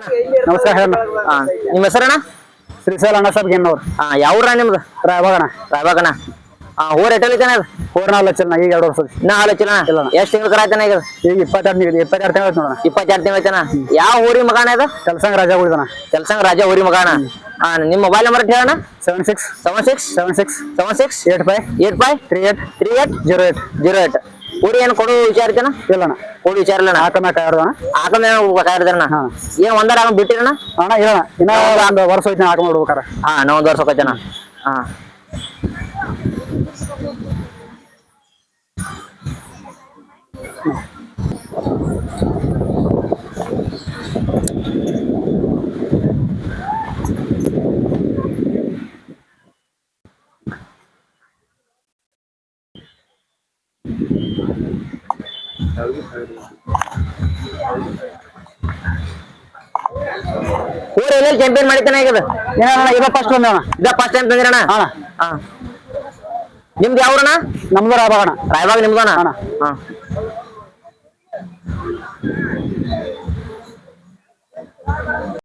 ನಮಸ್ಕಾರ ಹೇಳ ನಿಮ್ಮ ಹೆಸರಣ್ಣ? ಶ್ರೀಶೈಲ ಅಣ್ಣ ಸಾಬ್ ಗೆನ್ನವ್ರು ಹಾ ಯಾವ್ರ ನಿಮ್ದು? ರಾಯಬಾಗಣ ರಾಯಬಾಗಣ್ಣ ಹಾ ಹೂರ್ ಎಟ್ಟಲ್ಲಿ ಐತನ ಅದು? ಫೋರ್ ನಾಲ್ ಲಕ್ಷ ಈಗ ಎರಡು ವರ್ಷ ನಾ ಹಾಲು ಹಚ್ಚಿಲ್ಲ ಇಲ್ಲ ಎಷ್ಟ್ ತಿಂಗಳು ಕರ ಆಯ್ತಾನ ಈಗ? ಈಗ ಇಪ್ಪತ್ತೆರಡು ಇಪ್ಪತ್ತೆರಡು ತಿಂಗಳು ನೋಡೋಣ ಇಪ್ಪತ್ತೆರಡು ತಿಂಗಳು ಐತನ ಯಾವ ಊರಿ ಮಗಾಣ ಇದು? ಕೆಲಸಂಗ ರಾಜ ಉಳಿದಣ ಕೆಲಸಂಗ ರಾಜ ಊರಿ ಮಗಾಣ ಹಾ ನಿಮ್ಮ mobile number ಹೇಳಣ್ಣ? Seven six seven six seven six seven six eight five eight five three eight three eight zero eight zero eight ಊರಿ ಏನು ಕೊಡು ವಿಚಾರ ಐತನ ಇಲ್ಲಣ್ಣ. ಕೊಡು ವಿಚಾರ ಇಲ್ಲ ಹಾಕ ಮ್ಯಾಕ ಯಾರ್ದು ಅಣ್ಣ ಆಕಮೇಲೆ ಬೇಕಾಗಿರ್ತಾರಣ್ಣ ಹಾ. ಏನ್ ಒಂದರ ಆಗ ಬಿಟ್ಟಿರಣ್ಣ? ಅಣ್ಣ ಇಲ್ಲಣ್ಣ. ಇನ್ನ ಒಂದು ವರ್ಷ ಹೋಯ್ತು ಹಾಕ ಮಾಡ್ಬೇಕಾರ. ಹಾ ನಾ ಒಂದ್ ವರ್ಷ ಹೋಗ್ತೇನ ಹಾ. ಊರ್ ಎಲ್ಲೆಲ್ಲಿ ಚಾಂಪಿಯನ್ ಮಾಡಿತಾನೆ ಈಗ ಇದು? ಫಸ್ಟ್ ಬಂದ ಅಣ್ಣ. ಇದ ಫಸ್ಟ್ ಟೈಮ್ ತಂದಿರಣ ಹಾ. ನಿಮ್ದು ಯಾವ್ರಣ್ಣ? ನಮ್ದು ರಾಯಬಾಗಣ ರಾಯಬಾಗ್ ಅಣ್ಣ. ಹಾ.